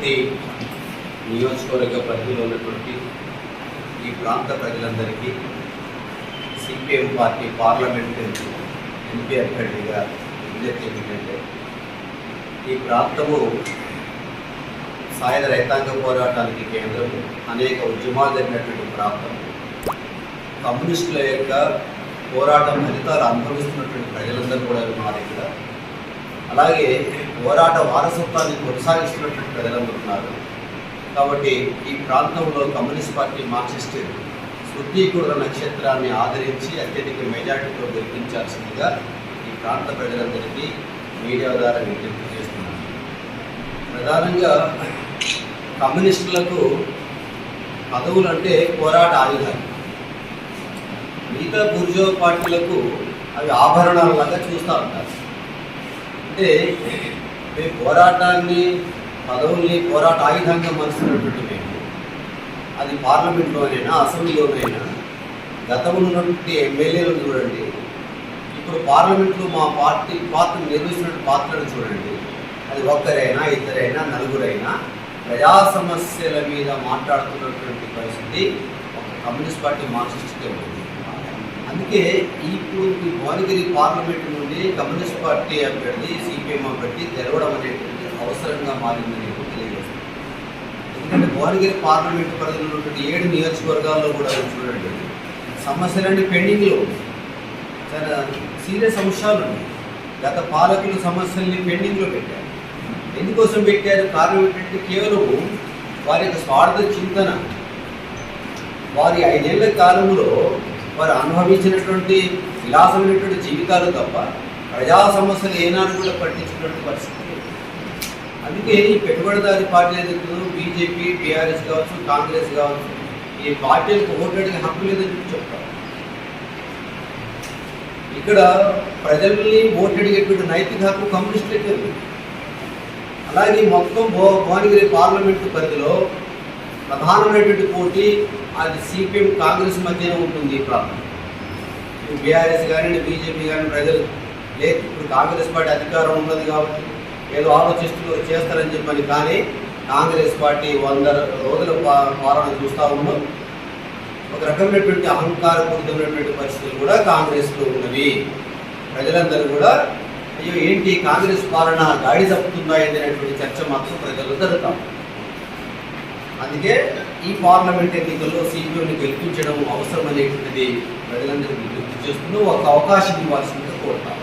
నియోజకవర్గ పరిధిలో ఉన్నటువంటి ఈ ప్రాంత ప్రజలందరికీ సిపిఎం పార్టీ పార్లమెంట్ ఎంపీ అభ్యర్థిగా విజ్ఞప్తి ఏంటంటే ఈ ప్రాంతము సాయుధ రైతాంగ పోరాటానికి కేంద్రం అనేక ఉద్యమాలు జరిగినటువంటి ప్రాంతం. కమ్యూనిస్టుల యొక్క పోరాటం ఫలితాలు అనుభవిస్తున్నటువంటి ప్రజలందరూ కూడా మా దగ్గర అలాగే పోరాట వారసత్వాన్ని కొనసాగిస్తున్నటువంటి ప్రజలందరున్నారు కాబట్టి ఈ ప్రాంతంలో కమ్యూనిస్ట్ పార్టీ మార్క్సిస్ట్ శుద్ధీకూర నక్షత్రాన్ని ఆదరించి అత్యధిక మెజార్టీతో గెలిపించాల్సిందిగా ఈ ప్రాంత ప్రజలందరికీ మీడియా ద్వారా విజ్ఞప్తి చేస్తున్నాను. ప్రధానంగా కమ్యూనిస్టులకు పదవులు అంటే పోరాట ఆయుధాలు. మిగతా బుర్జో పార్టీలకు అవి ఆభరణాలలాగా చూస్తూ ఉంటారు. అంటే మీ పోరాటాన్ని పదవుల్ని పోరాట ఆయుధంగా మలుస్తున్నటువంటి మేము అది పార్లమెంట్లోనైనా అసెంబ్లీలోనైనా గతంలో ఉన్నటువంటి ఎమ్మెల్యేలను చూడండి. ఇప్పుడు పార్లమెంట్లో మా పార్టీ పాత్ర నిర్వహిస్తున్న పాత్రను చూడండి. అది ఒక్కరైనా ఇద్దరైనా నలుగురైనా ప్రజా సమస్యల మీద మాట్లాడుతున్నటువంటి పరిస్థితి ఒక కమ్యూనిస్ట్ పార్టీ మార్క్సిస్ట్కే ఉంది. అందుకే ఇప్పుడు ఈ భువనగిరి పార్లమెంట్ నుండి కమ్యూనిస్ట్ పార్టీ అభ్యర్థి సిపిఎం అభ్యర్థి తెరవడం అనేటువంటి అవసరంగా మారిందని తెలియజేస్తుంది ఎందుకంటే భువనగిరి పార్లమెంట్ పరిధిలో ఉన్నటువంటి ఏడు నియోజకవర్గాల్లో కూడా చూడండి సమస్యలన్నీ పెండింగ్లో చాలా సీరియస్ అంశాలు ఉన్నాయి. గత పాలకులు సమస్యల్ని పెండింగ్లో పెట్టారు. ఎందుకోసం పెట్టారు? కారణం ఏంటంటే కేవలం వారి యొక్క స్వార్థ చింతన. వారి ఐదేళ్ళ కాలంలో వారు అనుభవించినటువంటి విలాసమైనటువంటి జీవితాలు తప్ప ప్రజా సమస్యలు ఏనాడు కూడా పట్టించినటువంటి పరిస్థితి అందుకే ఈ పెట్టుబడిదారి పార్టీ ఏదైతుందో బీజేపీ టీఆర్ఎస్ కావచ్చు కాంగ్రెస్ కావచ్చు ఈ పార్టీలకు ఓటడికి హక్కు లేదని చెప్పి చెప్తారు. ఇక్కడ ప్రజల్ని ఓటడిగేటువంటి నైతిక హక్కు కమ్యూనిస్టులకే ఉంది. అలాగే మొత్తం భో భువనగిరి పార్లమెంటు పరిధిలో ప్రధానమైనటువంటి పోటీ అది సిపిఎం కాంగ్రెస్ మధ్యనే ఉంటుంది ఈ ప్రాంతం. బీఆర్ఎస్ కానీ బీజేపీ కానీ ప్రజలు లేదు ఇప్పుడు కాంగ్రెస్ పార్టీ అధికారం ఉన్నది కాబట్టి ఏదో ఆలోచిస్తూ చేస్తారని చెప్పని కానీ కాంగ్రెస్ పార్టీ వంద రోజుల పాలన చూస్తూ ఉన్నాం ఒక రకమైనటువంటి అహంకారపూరితమైనటువంటి పరిస్థితులు కూడా కాంగ్రెస్లో ఉన్నవి. ప్రజలందరూ కూడా అయ్యో ఏంటి కాంగ్రెస్ పాలన గాడి తప్పుతుందా అనేటువంటి చర్చ మాత్రం ప్రజలు జరుగుతాం అందుకే ఈ పార్లమెంట్ ఎన్నికల్లో సీపీఓని గెలిపించడం అవసరం అనేటువంటిది ప్రజలందరికీ గుర్తు చేస్తూ ఒక అవకాశం ఇవ్వాల్సిందిగా కోరుతాను.